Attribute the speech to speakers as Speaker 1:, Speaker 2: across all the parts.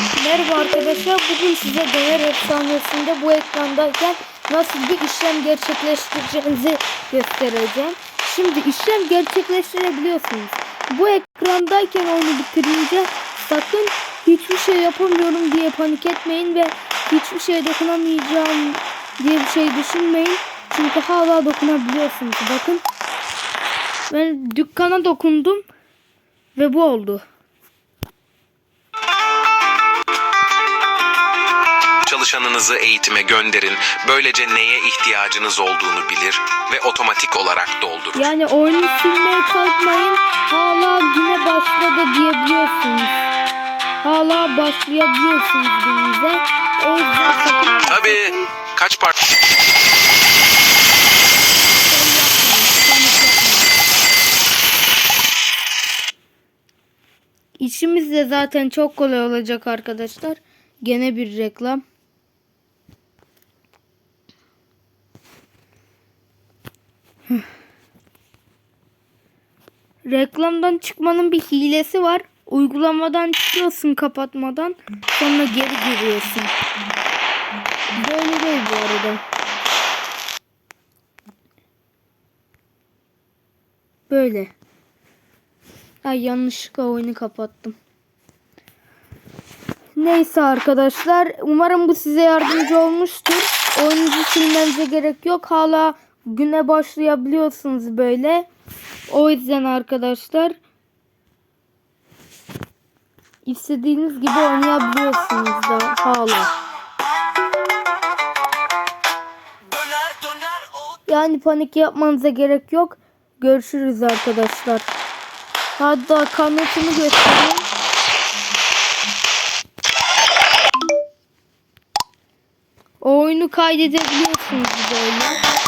Speaker 1: Merhaba arkadaşlar. Bugün size döner efsanesinde bu ekrandayken nasıl bir işlem gerçekleştireceğinizi göstereceğim. Şimdi işlem gerçekleştirebiliyorsunuz. Bu ekrandayken oyunu bitirince sakın hiçbir şey yapamıyorum diye panik etmeyin ve hiçbir şeye dokunamayacağım diye bir şey düşünmeyin. Çünkü hala dokunabiliyorsunuz. Bakın ben dükkana dokundum ve bu oldu.
Speaker 2: Çalışanınızı eğitime gönderin. Böylece neye ihtiyacınız olduğunu bilir ve otomatik olarak doldurur.
Speaker 1: Yani oyunu silmeye kalkmayın. Hala güne başladı diyebiliyorsunuz. Hala başlayabiliyorsunuz gününüze. O yüzden sakın
Speaker 2: Tabii kaç par
Speaker 1: yapmayın, panik yapmayın. İşimiz de zaten çok kolay olacak arkadaşlar. Gene bir reklam. Reklamdan çıkmanın bir hilesi var. Uygulamadan çıkıyorsun kapatmadan. Sonra geri giriyorsun. Böyle değil bu arada. Böyle. Ay yanlışlıkla oyunu kapattım. Neyse arkadaşlar. Umarım bu size yardımcı olmuştur. Oyunucu silmenize gerek yok. Hala güne başlayabiliyorsunuz böyle. O yüzden arkadaşlar istediğiniz gibi oynayabiliyorsunuz da hala. Yani panik yapmanıza gerek yok. Görüşürüz arkadaşlar. Hatta kanıtını göstereyim. O oyunu kaydedebiliyorsunuz böyle.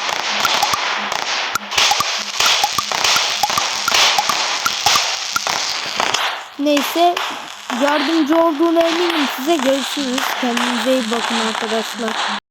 Speaker 1: Neyse yardımcı olduğuna eminim size görüşürüz. Kendinize iyi bakın arkadaşlar.